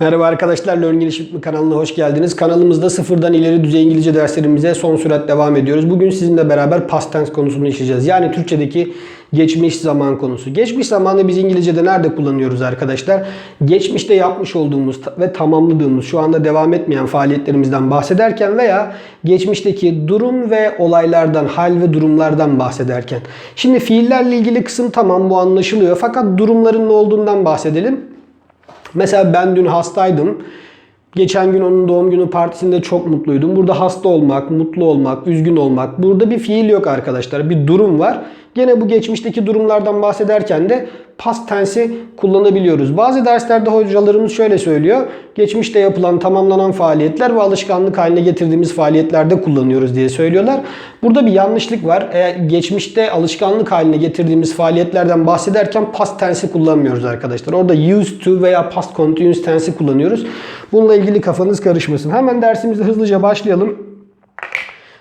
Merhaba arkadaşlar, Learn Gelişim kanalına hoş geldiniz. Kanalımızda sıfırdan ileri düzey İngilizce derslerimize son sürat devam ediyoruz. Bugün sizinle beraber past tense konusunu işleyeceğiz. Yani Türkçedeki geçmiş zaman konusu. Geçmiş zamanı biz İngilizce'de nerede kullanıyoruz arkadaşlar? Geçmişte yapmış olduğumuz ve tamamladığımız, şu anda devam etmeyen faaliyetlerimizden bahsederken veya geçmişteki durum ve olaylardan, hal ve durumlardan bahsederken. Şimdi fiillerle ilgili kısım tamam bu anlaşılıyor. Fakat durumların ne olduğundan bahsedelim. Mesela ben dün hastaydım. Geçen gün onun doğum günü partisinde çok mutluydum. Burada hasta olmak, mutlu olmak, üzgün olmak. Burada bir fiil yok arkadaşlar. Bir durum var. Gene bu geçmişteki durumlardan bahsederken de past tense'i kullanabiliyoruz. Bazı derslerde hocalarımız şöyle söylüyor. Geçmişte yapılan, tamamlanan faaliyetler ve alışkanlık haline getirdiğimiz faaliyetlerde kullanıyoruz diye söylüyorlar. Burada bir yanlışlık var. Eğer geçmişte alışkanlık haline getirdiğimiz faaliyetlerden bahsederken past tense'i kullanmıyoruz arkadaşlar. Orada used to veya past continuous tense'i kullanıyoruz. Bununla ilgili kafanız karışmasın. Hemen dersimize hızlıca başlayalım.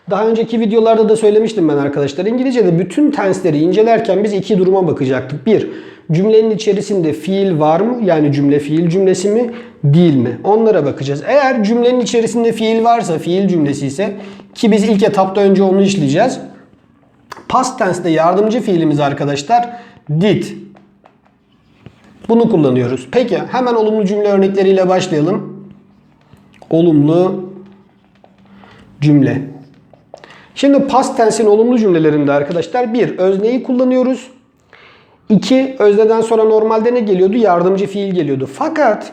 Daha önceki videolarda da söylemiştim ben arkadaşlar. İngilizce'de bütün tensleri incelerken biz iki duruma bakacaktık. Bir, cümlenin içerisinde fiil var mı? Yani cümle fiil cümlesi mi? Değil mi? Onlara bakacağız. Eğer cümlenin içerisinde fiil varsa, fiil cümlesi ise ki biz ilk etapta önce onu işleyeceğiz. Past tense'de yardımcı fiilimiz arkadaşlar did. Bunu kullanıyoruz. Peki hemen olumlu cümle örnekleriyle başlayalım. Olumlu cümle. Şimdi past tense'in olumlu cümlelerinde arkadaşlar bir özneyi kullanıyoruz. İki özneden sonra normalde ne geliyordu? Yardımcı fiil geliyordu. Fakat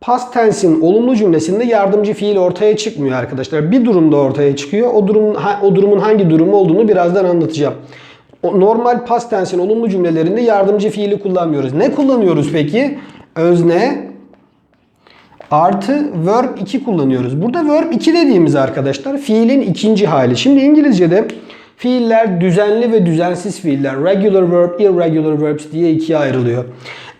past tense'in olumlu cümlesinde yardımcı fiil ortaya çıkmıyor arkadaşlar. Bir durumda ortaya çıkıyor. O durumun o durumun hangi durum olduğunu birazdan anlatacağım. Normal past tense'in olumlu cümlelerinde yardımcı fiili kullanmıyoruz. Ne kullanıyoruz peki? Özne artı verb 2 kullanıyoruz. Burada verb 2 dediğimiz arkadaşlar fiilin ikinci hali. Şimdi İngilizce'de fiiller düzenli ve düzensiz fiiller, regular verb, irregular verbs diye ikiye ayrılıyor.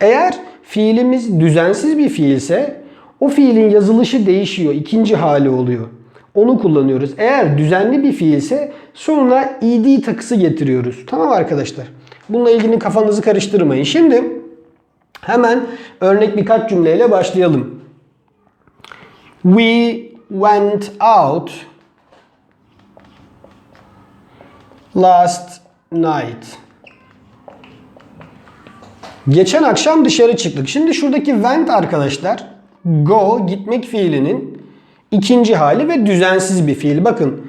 Eğer fiilimiz düzensiz bir fiilse o fiilin yazılışı değişiyor. ikinci hali oluyor. Onu kullanıyoruz. Eğer düzenli bir fiilse sonuna ed takısı getiriyoruz. Tamam arkadaşlar. Bununla ilgili kafanızı karıştırmayın. Şimdi hemen örnek birkaç cümleyle başlayalım. We went out last night. Geçen akşam dışarı çıktık. Şimdi şuradaki went arkadaşlar go gitmek fiilinin ikinci hali ve düzensiz bir fiil. Bakın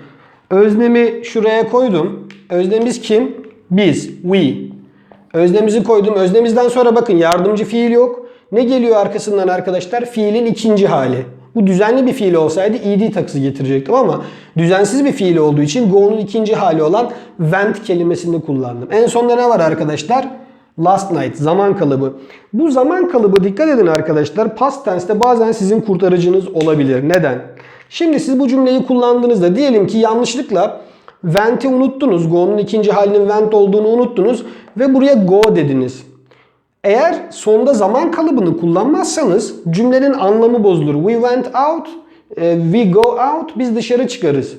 öznemi şuraya koydum. Öznemiz kim? Biz. We. Öznemizi koydum. Öznemizden sonra bakın yardımcı fiil yok. Ne geliyor arkasından arkadaşlar? Fiilin ikinci hali. Bu düzenli bir fiil olsaydı ed takısı getirecektim ama düzensiz bir fiil olduğu için go'nun ikinci hali olan went kelimesini kullandım. En sonda ne var arkadaşlar? Last night zaman kalıbı. Bu zaman kalıbı dikkat edin arkadaşlar. Past tense'te bazen sizin kurtarıcınız olabilir. Neden? Şimdi siz bu cümleyi kullandığınızda diyelim ki yanlışlıkla went'i unuttunuz. Go'nun ikinci halinin went olduğunu unuttunuz ve buraya go dediniz. Eğer sonda zaman kalıbını kullanmazsanız cümlenin anlamı bozulur. We went out, e, we go out, biz dışarı çıkarız.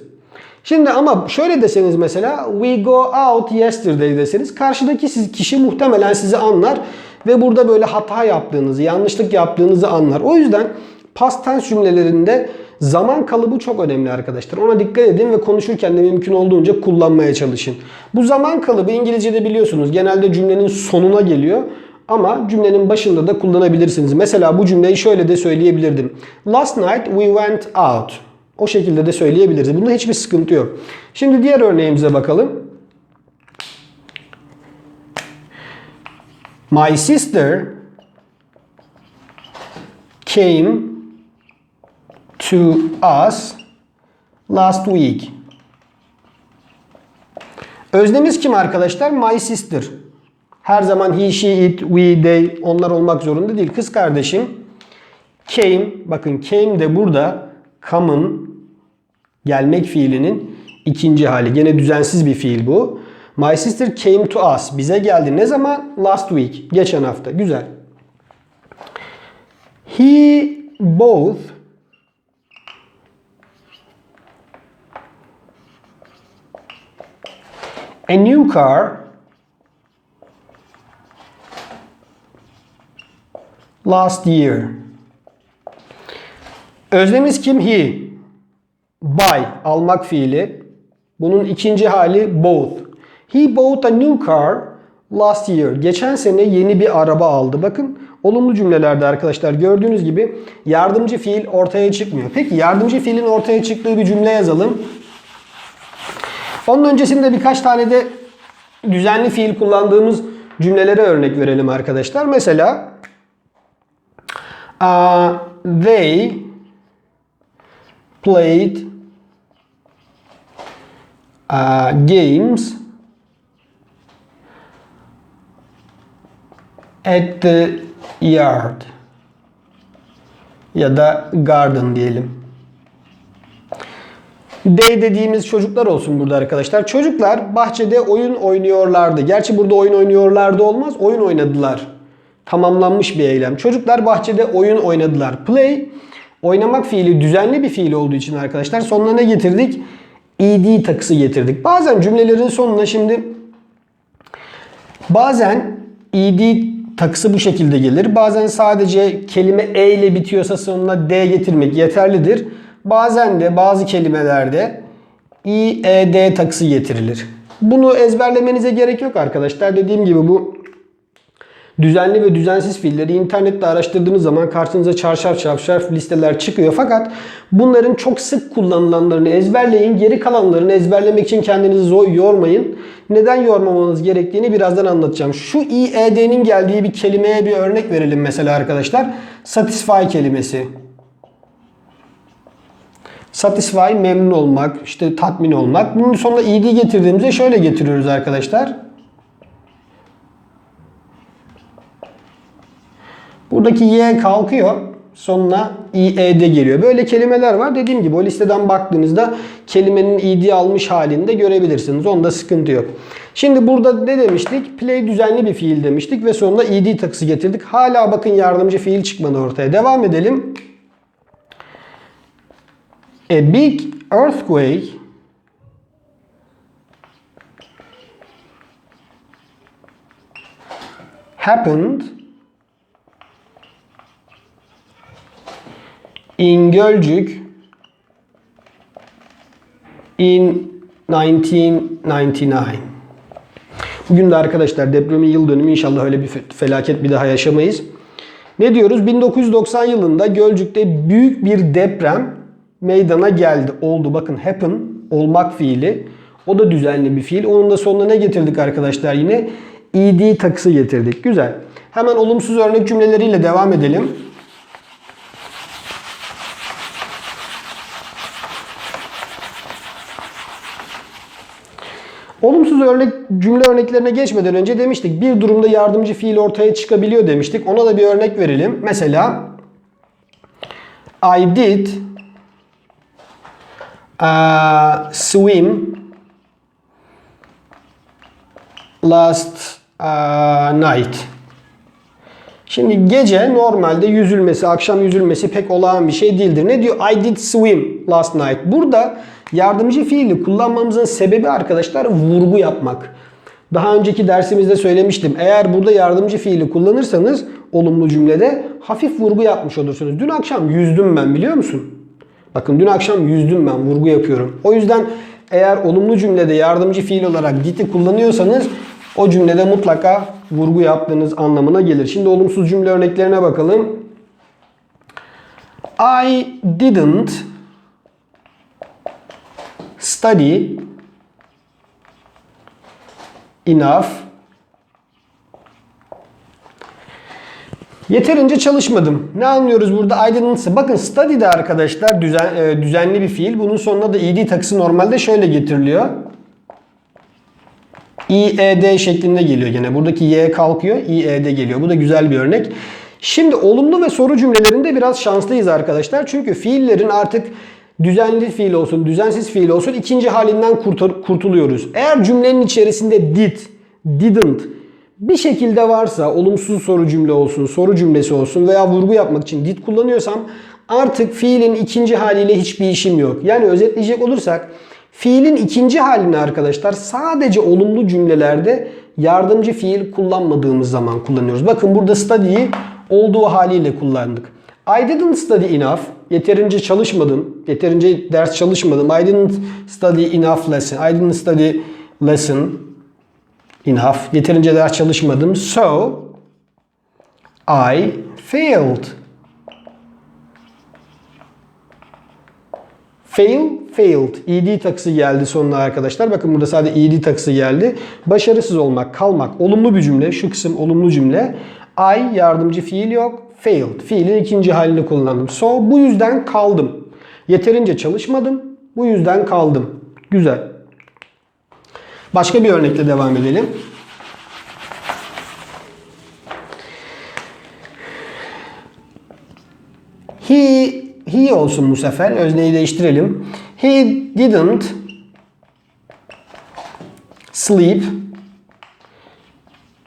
Şimdi ama şöyle deseniz mesela we go out yesterday deseniz karşıdaki siz, kişi muhtemelen sizi anlar ve burada böyle hata yaptığınızı, yanlışlık yaptığınızı anlar. O yüzden past tense cümlelerinde zaman kalıbı çok önemli arkadaşlar. Ona dikkat edin ve konuşurken de mümkün olduğunca kullanmaya çalışın. Bu zaman kalıbı İngilizce'de biliyorsunuz genelde cümlenin sonuna geliyor. Ama cümlenin başında da kullanabilirsiniz. Mesela bu cümleyi şöyle de söyleyebilirdim. Last night we went out. O şekilde de söyleyebiliriz. Bunda hiçbir sıkıntı yok. Şimdi diğer örneğimize bakalım. My sister came to us last week. Öznemiz kim arkadaşlar? My sister. Her zaman he, she, it, we, they onlar olmak zorunda değil. Kız kardeşim came, bakın came de burada come'ın gelmek fiilinin ikinci hali. Gene düzensiz bir fiil bu. My sister came to us. Bize geldi. Ne zaman? Last week. Geçen hafta. Güzel. He both a new car last year. Öznemiz kim? He. Buy. Almak fiili. Bunun ikinci hali both. He bought a new car last year. Geçen sene yeni bir araba aldı. Bakın olumlu cümlelerde arkadaşlar gördüğünüz gibi yardımcı fiil ortaya çıkmıyor. Peki yardımcı fiilin ortaya çıktığı bir cümle yazalım. Onun öncesinde birkaç tane de düzenli fiil kullandığımız cümlelere örnek verelim arkadaşlar. Mesela uh, they played uh, games at the yard ya da garden diyelim. They dediğimiz çocuklar olsun burada arkadaşlar. Çocuklar bahçede oyun oynuyorlardı. Gerçi burada oyun oynuyorlardı olmaz. Oyun oynadılar. Tamamlanmış bir eylem. Çocuklar bahçede oyun oynadılar. Play oynamak fiili düzenli bir fiil olduğu için arkadaşlar sonuna ne getirdik? ed takısı getirdik. Bazen cümlelerin sonuna şimdi bazen ed takısı bu şekilde gelir. Bazen sadece kelime e ile bitiyorsa sonuna d getirmek yeterlidir. Bazen de bazı kelimelerde i, e, d takısı getirilir. Bunu ezberlemenize gerek yok arkadaşlar. Dediğim gibi bu düzenli ve düzensiz fiilleri internette araştırdığınız zaman karşınıza çarşaf çarşaf listeler çıkıyor. Fakat bunların çok sık kullanılanlarını ezberleyin. Geri kalanlarını ezberlemek için kendinizi zor yormayın. Neden yormamanız gerektiğini birazdan anlatacağım. Şu IED'nin geldiği bir kelimeye bir örnek verelim mesela arkadaşlar. Satisfy kelimesi. Satisfy memnun olmak, işte tatmin olmak. Bunun sonuna ed getirdiğimizde şöyle getiriyoruz arkadaşlar. Buradaki y kalkıyor. Sonuna ied geliyor. Böyle kelimeler var. Dediğim gibi o listeden baktığınızda kelimenin id almış halini de görebilirsiniz. Onda sıkıntı yok. Şimdi burada ne demiştik? Play düzenli bir fiil demiştik ve sonuna ed takısı getirdik. Hala bakın yardımcı fiil çıkmadı ortaya. Devam edelim. A big earthquake happened in Gölcük in 1999. Bugün de arkadaşlar depremin yıl dönümü inşallah öyle bir felaket bir daha yaşamayız. Ne diyoruz? 1990 yılında Gölcük'te büyük bir deprem meydana geldi. Oldu. Bakın happen olmak fiili. O da düzenli bir fiil. Onun da sonuna ne getirdik arkadaşlar yine? ed takısı getirdik. Güzel. Hemen olumsuz örnek cümleleriyle devam edelim. Olumsuz örnek cümle örneklerine geçmeden önce demiştik bir durumda yardımcı fiil ortaya çıkabiliyor demiştik. Ona da bir örnek verelim. Mesela I did uh, swim last uh, night. Şimdi gece normalde yüzülmesi, akşam yüzülmesi pek olağan bir şey değildir. Ne diyor? I did swim last night. Burada yardımcı fiili kullanmamızın sebebi arkadaşlar vurgu yapmak. Daha önceki dersimizde söylemiştim. Eğer burada yardımcı fiili kullanırsanız olumlu cümlede hafif vurgu yapmış olursunuz. Dün akşam yüzdüm ben biliyor musun? Bakın dün akşam yüzdüm ben vurgu yapıyorum. O yüzden eğer olumlu cümlede yardımcı fiil olarak did'i kullanıyorsanız o cümlede mutlaka vurgu yaptığınız anlamına gelir. Şimdi olumsuz cümle örneklerine bakalım. I didn't study enough Yeterince çalışmadım. Ne anlıyoruz burada? I didn't. Bakın study de arkadaşlar düzen, e, düzenli bir fiil. Bunun sonuna da ed takısı normalde şöyle getiriliyor. IED şeklinde geliyor gene. Buradaki Y kalkıyor. IED geliyor. Bu da güzel bir örnek. Şimdi olumlu ve soru cümlelerinde biraz şanslıyız arkadaşlar. Çünkü fiillerin artık düzenli fiil olsun, düzensiz fiil olsun ikinci halinden kurtuluyoruz. Eğer cümlenin içerisinde did, didn't bir şekilde varsa olumsuz soru cümle olsun, soru cümlesi olsun veya vurgu yapmak için did kullanıyorsam artık fiilin ikinci haliyle hiçbir işim yok. Yani özetleyecek olursak Fiilin ikinci halini arkadaşlar sadece olumlu cümlelerde yardımcı fiil kullanmadığımız zaman kullanıyoruz. Bakın burada study'yi olduğu haliyle kullandık. I didn't study enough. Yeterince çalışmadım. Yeterince ders çalışmadım. I didn't study enough lesson. I didn't study lesson enough. Yeterince ders çalışmadım. So I failed. Fail, failed. ed takısı geldi sonuna arkadaşlar. Bakın burada sadece ed takısı geldi. Başarısız olmak, kalmak. Olumlu bir cümle. Şu kısım olumlu cümle. I yardımcı fiil yok. Failed. Fiilin ikinci halini kullandım. So bu yüzden kaldım. Yeterince çalışmadım. Bu yüzden kaldım. Güzel. Başka bir örnekle devam edelim. He he olsun bu sefer. Özneyi değiştirelim. He didn't sleep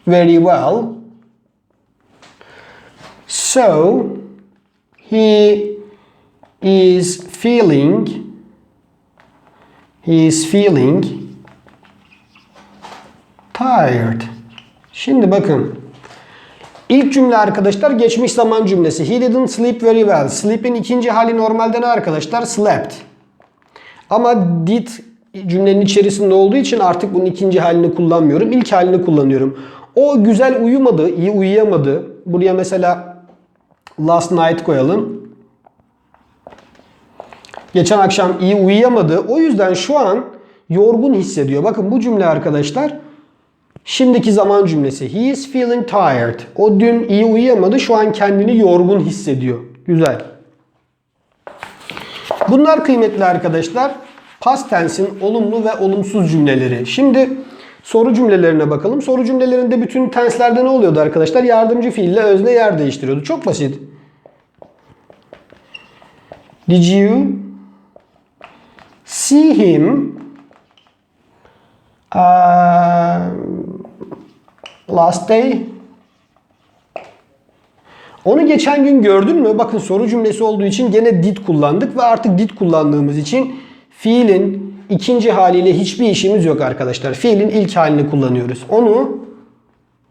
very well. So he is feeling he is feeling tired. Şimdi bakın. İlk cümle arkadaşlar geçmiş zaman cümlesi. He didn't sleep very well. Sleep'in ikinci hali normalde ne arkadaşlar? Slept. Ama did cümlenin içerisinde olduğu için artık bunun ikinci halini kullanmıyorum. İlk halini kullanıyorum. O güzel uyumadı, iyi uyuyamadı. Buraya mesela last night koyalım. Geçen akşam iyi uyuyamadı. O yüzden şu an yorgun hissediyor. Bakın bu cümle arkadaşlar Şimdiki zaman cümlesi. He is feeling tired. O dün iyi uyuyamadı. Şu an kendini yorgun hissediyor. Güzel. Bunlar kıymetli arkadaşlar. Past tense'in olumlu ve olumsuz cümleleri. Şimdi soru cümlelerine bakalım. Soru cümlelerinde bütün tenslerde ne oluyordu arkadaşlar? Yardımcı fiille özne yer değiştiriyordu. Çok basit. Did you see him uh, last day? Onu geçen gün gördün mü? Bakın soru cümlesi olduğu için gene did kullandık ve artık did kullandığımız için fiilin ikinci haliyle hiçbir işimiz yok arkadaşlar. Fiilin ilk halini kullanıyoruz. Onu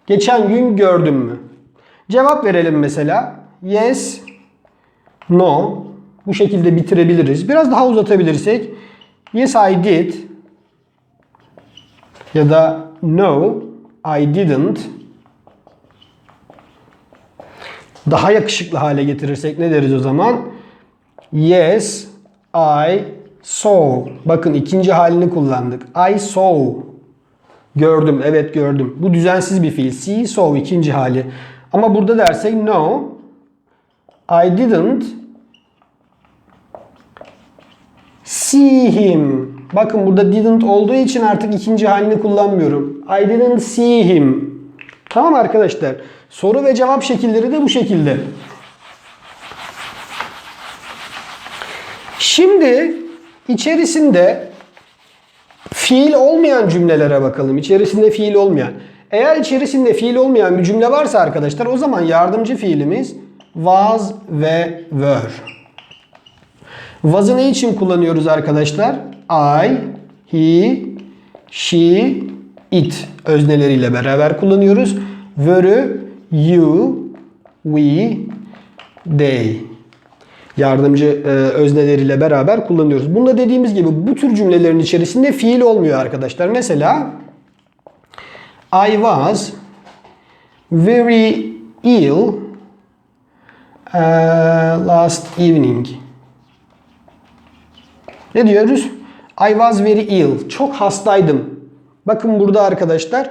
geçen gün gördün mü? Cevap verelim mesela. Yes, no. Bu şekilde bitirebiliriz. Biraz daha uzatabilirsek. Yes I did. Ya da no I didn't. Daha yakışıklı hale getirirsek ne deriz o zaman? Yes, I saw. Bakın ikinci halini kullandık. I saw. Gördüm, evet gördüm. Bu düzensiz bir fiil. See, saw ikinci hali. Ama burada dersek no, I didn't see him. Bakın burada didn't olduğu için artık ikinci halini kullanmıyorum. I didn't see him. Tamam arkadaşlar. Soru ve cevap şekilleri de bu şekilde. Şimdi içerisinde fiil olmayan cümlelere bakalım. İçerisinde fiil olmayan. Eğer içerisinde fiil olmayan bir cümle varsa arkadaşlar o zaman yardımcı fiilimiz was ve were. Was'ı ne için kullanıyoruz arkadaşlar? I, he, she, it özneleriyle beraber kullanıyoruz. Were'ü you, we, they yardımcı e, özneleriyle beraber kullanıyoruz. Bunda dediğimiz gibi bu tür cümlelerin içerisinde fiil olmuyor arkadaşlar. Mesela I was very ill uh, last evening. Ne diyoruz? I was very ill. Çok hastaydım. Bakın burada arkadaşlar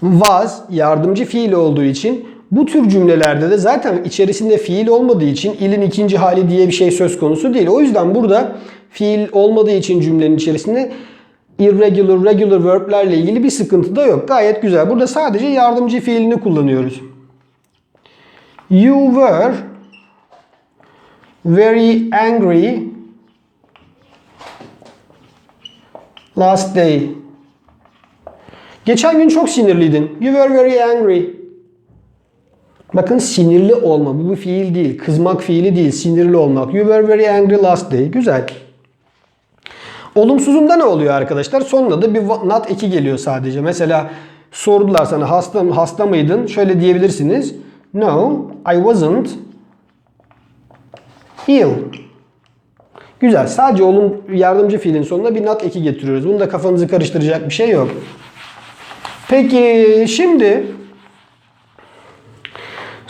was yardımcı fiil olduğu için bu tür cümlelerde de zaten içerisinde fiil olmadığı için ilin ikinci hali diye bir şey söz konusu değil. O yüzden burada fiil olmadığı için cümlenin içerisinde irregular, regular verb'lerle ilgili bir sıkıntı da yok. Gayet güzel. Burada sadece yardımcı fiilini kullanıyoruz. You were very angry last day. Geçen gün çok sinirliydin. You were very angry. Bakın sinirli olma. Bu bir fiil değil. Kızmak fiili değil. Sinirli olmak. You were very angry last day. Güzel. Olumsuzunda ne oluyor arkadaşlar? Sonunda da bir not eki geliyor sadece. Mesela sordular sana hasta, hasta mıydın? Şöyle diyebilirsiniz. No, I wasn't ill. Güzel. Sadece olum yardımcı fiilin sonuna bir not eki getiriyoruz. Bunda kafanızı karıştıracak bir şey yok. Peki şimdi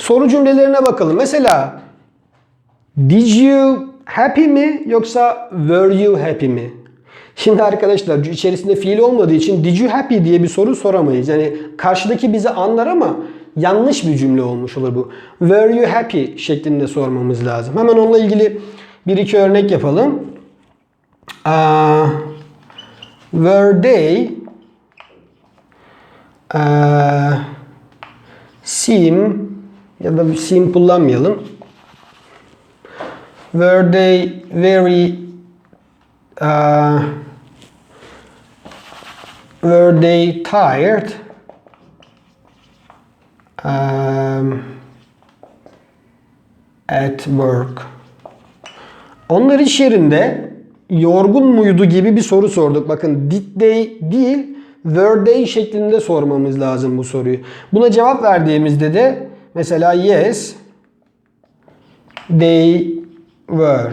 soru cümlelerine bakalım. Mesela did you happy mi yoksa were you happy mi? Şimdi arkadaşlar içerisinde fiil olmadığı için did you happy diye bir soru soramayız. Yani karşıdaki bizi anlar ama yanlış bir cümle olmuş olur bu. Were you happy şeklinde sormamız lazım. Hemen onunla ilgili bir iki örnek yapalım. Uh, were they uh, seem ya da seem kullanmayalım. Were they very uh, were they tired? Um, at work. Onlar iş yerinde yorgun muydu gibi bir soru sorduk. Bakın did they değil were they şeklinde sormamız lazım bu soruyu. Buna cevap verdiğimizde de mesela yes they were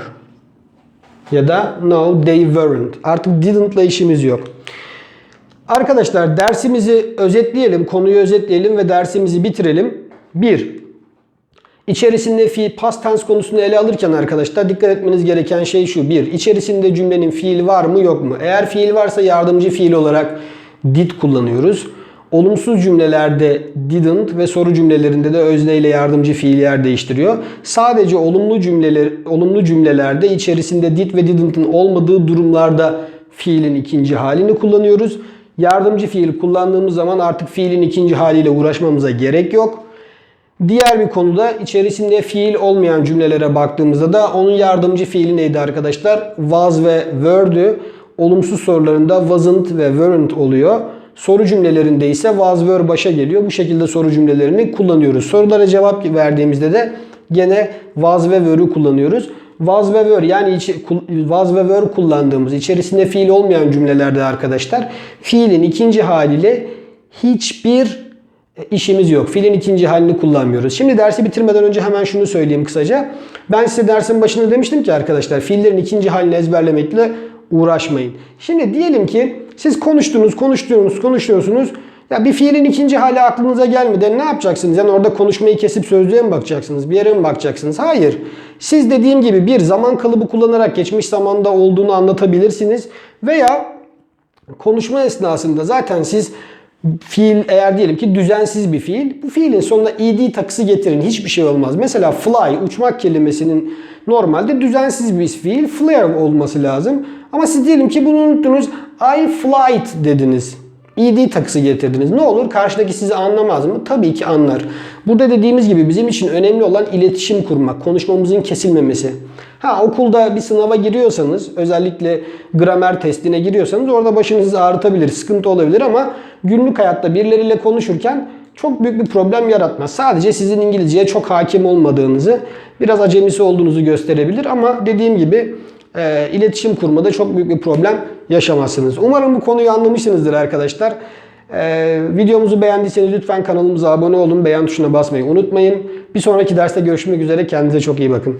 ya da no they weren't. Artık didn't'la işimiz yok. Arkadaşlar dersimizi özetleyelim, konuyu özetleyelim ve dersimizi bitirelim. 1. İçerisinde fiil past tense konusunu ele alırken arkadaşlar dikkat etmeniz gereken şey şu. 1. İçerisinde cümlenin fiili var mı yok mu? Eğer fiil varsa yardımcı fiil olarak did kullanıyoruz. Olumsuz cümlelerde didn't ve soru cümlelerinde de özne ile yardımcı fiil yer değiştiriyor. Sadece olumlu cümleler olumlu cümlelerde içerisinde did ve didn't'ın olmadığı durumlarda fiilin ikinci halini kullanıyoruz. Yardımcı fiil kullandığımız zaman artık fiilin ikinci haliyle uğraşmamıza gerek yok. Diğer bir konuda içerisinde fiil olmayan cümlelere baktığımızda da onun yardımcı fiili neydi arkadaşlar? Was ve were'dü. Olumsuz sorularında wasn't ve weren't oluyor. Soru cümlelerinde ise was were başa geliyor. Bu şekilde soru cümlelerini kullanıyoruz. Sorulara cevap verdiğimizde de gene was ve were'ü kullanıyoruz. Was ve were yani içi, was ve were kullandığımız içerisinde fiil olmayan cümlelerde arkadaşlar fiilin ikinci haliyle hiçbir işimiz yok. Fiilin ikinci halini kullanmıyoruz. Şimdi dersi bitirmeden önce hemen şunu söyleyeyim kısaca. Ben size dersin başında demiştim ki arkadaşlar fiillerin ikinci halini ezberlemekle uğraşmayın. Şimdi diyelim ki siz konuştunuz, konuştunuz, konuşuyorsunuz. Ya bir fiilin ikinci hali aklınıza gelmedi. Ne yapacaksınız? Yani orada konuşmayı kesip sözlüğe mi bakacaksınız? Bir yere mi bakacaksınız? Hayır. Siz dediğim gibi bir zaman kalıbı kullanarak geçmiş zamanda olduğunu anlatabilirsiniz. Veya konuşma esnasında zaten siz fiil eğer diyelim ki düzensiz bir fiil. Bu fiilin sonuna ed takısı getirin. Hiçbir şey olmaz. Mesela fly uçmak kelimesinin normalde düzensiz bir fiil. Flare olması lazım. Ama siz diyelim ki bunu unuttunuz. I flight dediniz. ed takısı getirdiniz. Ne olur? Karşıdaki sizi anlamaz mı? Tabii ki anlar. Burada dediğimiz gibi bizim için önemli olan iletişim kurmak. Konuşmamızın kesilmemesi. Ha okulda bir sınava giriyorsanız özellikle gramer testine giriyorsanız orada başınızı ağrıtabilir, sıkıntı olabilir ama günlük hayatta birileriyle konuşurken çok büyük bir problem yaratmaz. Sadece sizin İngilizceye çok hakim olmadığınızı, biraz acemisi olduğunuzu gösterebilir ama dediğim gibi e, iletişim kurmada çok büyük bir problem yaşamazsınız. Umarım bu konuyu anlamışsınızdır arkadaşlar. Ee, videomuzu beğendiyseniz lütfen kanalımıza abone olun. Beğen tuşuna basmayı unutmayın. Bir sonraki derste görüşmek üzere. Kendinize çok iyi bakın.